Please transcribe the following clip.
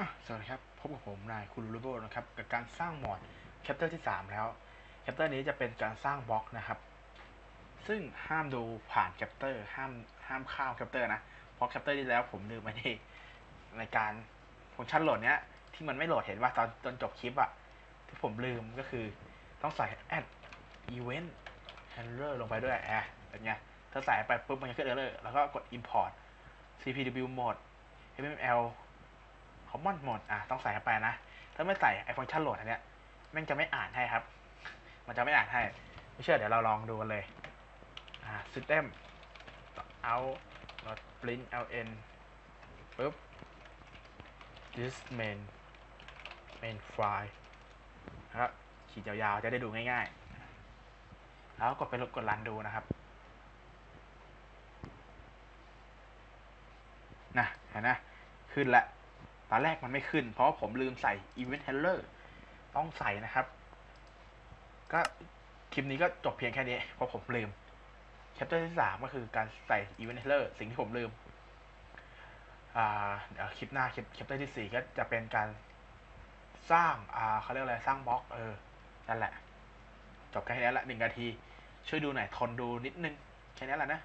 อะสวัสดีครับ พบกับผมนายคุณรูโบนะครับกับการสร้างโหมดแคปเตอร์ที่ 3 แล้วแคปเตอร์นี้จะเป็นการสร้างบล็อกนะครับ ซึ่งห้ามดูผ่านแคปเตอร์ห้ามห้ามข้าวแคปเตอร์นะเพราะแคปเตอร์ที่แล้วผมลืมไปในในการฟังก์ชันโหลดเนี้ยที่มันไม่โหลดเห็นว่าตอนตอนจบคลิปอะที่ผมลืมก็คือต้องใส่ add event handler ลงไปด้วยแอะเป็นไงถ้าใส่ไปปุ๊บมันจะขึ้น error แล้วก็กด import cpw mode mml common mode อะต้องใส่เข้าไปนะ ถ้าไม่ใส่ไอฟังก์ชันโหลดอันเนี้ยแม่งจะไม่อ่านให้ครับ มันจะไม่อ่านให้ ไม่เชื่อเดี๋ยวเราลองดูกันเลยอ่า system out print ln ปุ๊บ this main main file นะครับขีดยาวๆ จะได้ดูง่ายๆ แล้วกดไปลบกดรันดูนะครับนะเห็นนะ ขึ้นแล้ว ตอนแรกมันไม่ขึ้น เพราะผมลืมใส่ event handler ต้องใส่นะครับ ก็คลิปนี้ก็จบเพียงแค่นี้ เพราะผมลืมแคปเตอร์ที่สามก็คือการใส่ event handler สิ่งที่ผมลืมอ่าเดี๋ยวคลิปหน้าคลิปแคปเตอร์ที่สี่ก็จะเป็นการสร้างอ่าเขาเรียกอะไรสร้างบล็อกเออนั่นแหละ จบแค่นี้แหละหนึ่งนาที ช่วยดูหน่อยทนดูนิดนึง แค่นี้แหละนะ